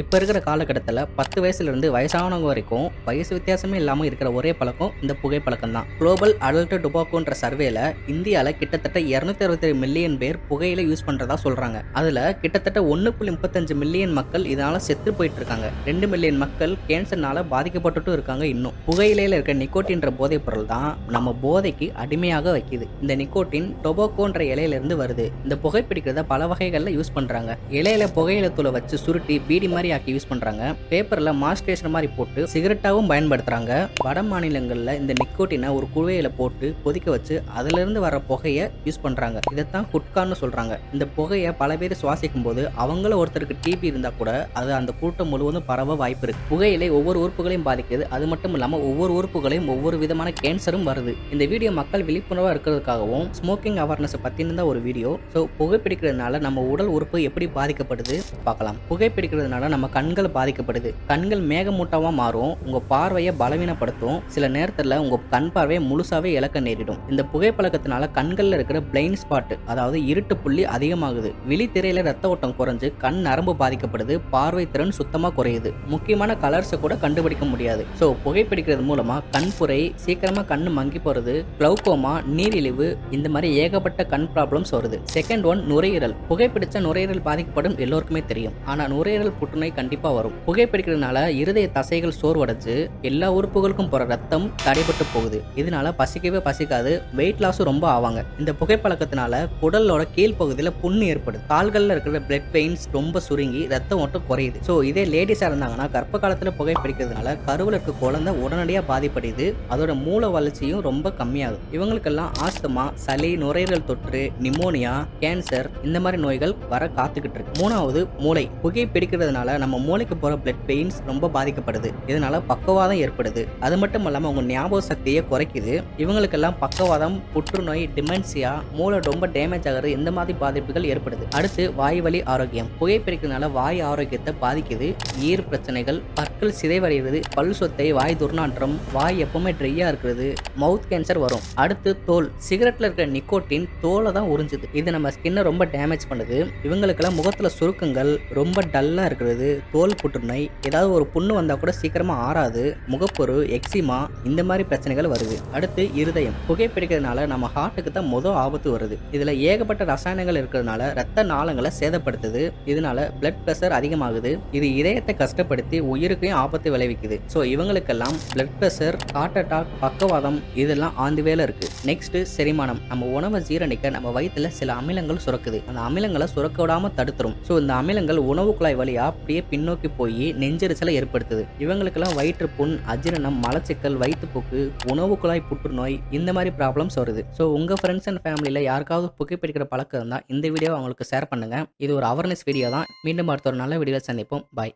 இப்போ இருக்கிற காலகட்டத்தில் பத்து வயசுலேருந்து வயசானவங்க வரைக்கும் வயசு வித்தியாசமே இல்லாமல் இருக்கிற ஒரே பழக்கம் இந்த புகைப்பழக்கம் தான் குளோபல் அடல்ட் டுபாக்கோன்ற சர்வேல இந்தியாவில் கிட்டத்தட்ட இரநூத்தி அறுபத்தேழு மில்லியன் பேர் புகையில யூஸ் பண்ணுறதா சொல்கிறாங்க அதில் கிட்டத்தட்ட ஒன்று புள்ளி முப்பத்தஞ்சு மில்லியன் மக்கள் இதனால் செத்து போயிட்டு இருக்காங்க ரெண்டு மில்லியன் மக்கள் கேன்சர்னால பாதிக்கப்பட்டுட்டும் இருக்காங்க இன்னும். புகையிலையில் இருக்க நிக்கோட்டின்ற போதைப் பொருள் தான் நம்ம போதைக்கு அடிமையாக வைக்கிது. இந்த நிக்கோட்டின் டொபாக்கோன்ற இலையிலிருந்து வருது. இந்த புகைப்பிடிக்கிறத பல வகைகளில் யூஸ் பண்ணுறாங்க இலையில புகையில தூளை வச்சு சுருட்டி பீடி மாதிரி ஆக்கி யூஸ் பண்ணுறாங்க பேப்பரில் மாஸ்டேஷன் மாதிரி போட்டு சிகரெட்டாகவும் பயன்படுத்துகிறாங்க வட மாநிலங்களில் இந்த நிக்கோட்டினை ஒரு குழுவையில் போட்டு கொதிக்க வச்சு அதிலிருந்து வர புகையை யூஸ் பண்ணுறாங்க இதைத்தான் குட்கான்னு சொல்கிறாங்க இந்த புகையை பல பேர் சுவாசிக்கும் போது அவங்கள ஒருத்தருக்கு டிபி இருந்தால் கூட அது அந்த கூட்டம் முழுவதும் பரவ வாய்ப்பு இருக்குது புகையிலை ஒவ்வொரு உறுப்புகளையும் பாதிக்குது. அது மட்டும் இல்லாமல் ஒவ்வொரு உறுப்புகளையும் ஒவ்வொரு விதமான கேன்சரும் வருது. இந்த வீடியோ மக்கள் விழிப்புணர்வாக இருக்கிறதுக்காகவும் ஸ்மோக்கிங் அவேர்னஸ் பற்றின ஒரு வீடியோ ஸோ புகைப்பிடிக்கிறதுனால நம்ம உடல் உறுப்பு எப்படி பாதிக்கப்படுது? பார்க்கலாம். புகைப்பிடிக்கிறதுனால நம்ம கண்கள் பாதிக்கப்படுது. கண்கள் மேகமூட்டமாக மாறும் உங்கள் பார்வையை பலவீனப்படுத்தும். சில நேரத்தில் உங்கள் கண் பார்வையை முழுசாகவே இழக்க நேரிடும். இந்த புகைப்பழக்கத்தினால கண்களில் இருக்கிற பிளைன் ஸ்பாட் அதாவது இருட்டு புள்ளி அதிகமாகுது. விழித்திரையில் ரத்த ஓட்டம் குறைஞ்சு கண் நரம்பு பாதிக்கப்படுது பார்வை திறன் சுத்தமாக குறையுது. முக்கியமான கலர்ஸை கூட கண்டுபிடிக்க முடியாது. ஸோ புகைப்பிடிக்கிறது மூலமாக கண்புரை சீக்கிரமாக கண் மங்கி போகிறது க்ளௌகோமா நீரிழிவு இந்த மாதிரி ஏகப்பட்ட கண் ப்ராப்ளம்ஸ் வருது. செகண்ட் ஒன் நுரையீரல். புகைப்பிடிச்ச நுரையீரல் பாதிக்கப்படும் எல்லோருக்குமே தெரியும். ஆனால் நுரையீரல் புற்றுநோய் கண்டிப்பாக வரும். புகைப்பிடிக்கிறதுனால இருதய தசைகள் சோர்வடைஞ்சு எல்லா உறுப்புகளுக்கும் போகிற ரத்தம் தடைபட்டு போகுது. இதனால பசிக்கவே பசிக்காது வெயிட் லாஸும் ரொம்ப ஆவாங்க. இந்த புகைப்பழக்கத்தினால குடலோட கீழ்ப்பகுதியில புண்ணு ஏற்படுது. கால்களில் இருக்கிற பிளட் வெயின்ஸ் ரொம்ப சுருங்கி ரத்தம் ஓட்டம் குறையுது. ஸோ இதே லேடிஸாக இருந்தாங்கன்னா கர்ப்ப காலத்தில் புகைப்பிடிக்கிறதுனால கருவில் இருக்க குழந்தை உடனடியாக பாதிப்படையுது. அதோட மூல வளர்ச்சியும் ரொம்ப கம்மியாகுது. இவங்களுக்கெல்லாம் ஆஸ்துமா சளி நுரையீரல் தொற்று நிமோனியா கேன்சர் இந்த மாதிரி நோய்கள் வர காத்துக்கிட்டு இருக்கு. மூணாவது மூளை. புகை பிடிக்கிறதுனால நம்ம மூளைக்கு போகிற பிளட் பெயின்ஸ் ரொம்ப பாதிக்கப்படுது. இதனால பக்கவாதம் ஏற்படுது. அது மட்டும் இல்லாமல் அவங்க ஞாபக சக்தியை குறைக்குது. இவங்களுக்கெல்லாம் பக்கவாதம் புற்றுநோய் டிமென்சியா மூளை ரொம்ப டேமேஜ் ஆகுறது இந்த மாதிரி பாதிப்புகள் ஏற்படுது. அடுத்து வாய் வலி ஆரோக்கியம். புகைப்பிடிக்கிறதுனால வாய் ஆரோக்கியத்தை பாதிக்குது. ஈர் பிரச்சனைகள் பற்கள் சிதைவடைகிறது பல் சொத்தை வாய் துர்நாற்றம் வாய் எப்பவுமே ட்ரையாக இருக்கிறது மவுத் கேன்சர் வரும். அடுத்து தோல். சிகரெட்ல இருக்கிற நிக்கோட்டின் தோலை தான் உறிஞ்சுது. இது நம்ம ஸ்கின்னை ரொம்ப டேமேஜ் பண்ணுது. இவங்களுக்கெல்லாம் முகத்தில் சுருக்கங்கள் ரொம்ப டல்லாக இருக்கிறது. தோல் புற்றுநோய் ஏதாவது ஒரு புண்ணு வந்தால் கூட சீக்கிரமாக ஆறாது முகப்பொரு எக்ஸிமா இந்த மாதிரி பிரச்சனைகள் வருது. அடுத்து இருதயம். புகைப்பிடிக்கிறதுனால நம்ம ஹார்ட்டுக்கு தான் மொதல் ஆபத்து வருது. இதில் ஏகப்பட்ட ரசாயனங்கள் இருக்கிறதுனால ரத்த நாளங்களை சேதப்படுத்துது. இதனால பிளட் ப்ரெஷர் அதிகமாகுது. இது இதயத்தை கஷ்டப்படுத்தி உயிருக்கையும் ஆபத்து விளைவிக்குது. ஸோ இவங்களுக்கெல்லாம் பிளட் ப்ரெஷர் ஹார்ட் அட்டாக் பக்கவாதம் இதெல்லாம் ஆந்து வேலை இருக்கு. நெக்ஸ்ட் செரிமானம். நம்ம உணவை ஜீரணிக்க நம்ம வயிற்றுல சில அமிலங்கள் சுரக்குது. அந்த அமிலங்களை சுரக்க விடாம தடுத்துரும். ஸோ இந்த அமிலங்கள் உணவு குழாய் வழியா அப்படியே பின்னோக்கி போய் நெஞ்சரிசலை ஏற்படுத்துது. இவங்களுக்கெல்லாம் வயிற்று புண் அஜீரணம் மலச்சிக்கல் வயிற்றுப்போக்கு உணவு குழாய் புற்றுநோய் இந்த மாதிரி ப்ராப்ளம்ஸ் வருது. ஸோ உங்கள் ஃப்ரெண்ட்ஸ் அண்ட் ஃபேமிலியில் யாருக்காவது புகைப்பிடிக்கிற பழக்கம் இருந்தால் இந்த வீடியோ அவங்களுக்கு ஷேர் பண்ணுங்க. இது ஒரு அவேர்னஸ் வீடியோ தான். மீண்டும் அடுத்த ஒரு நல்ல வீடியோவில் சந்திப்போம். பாய்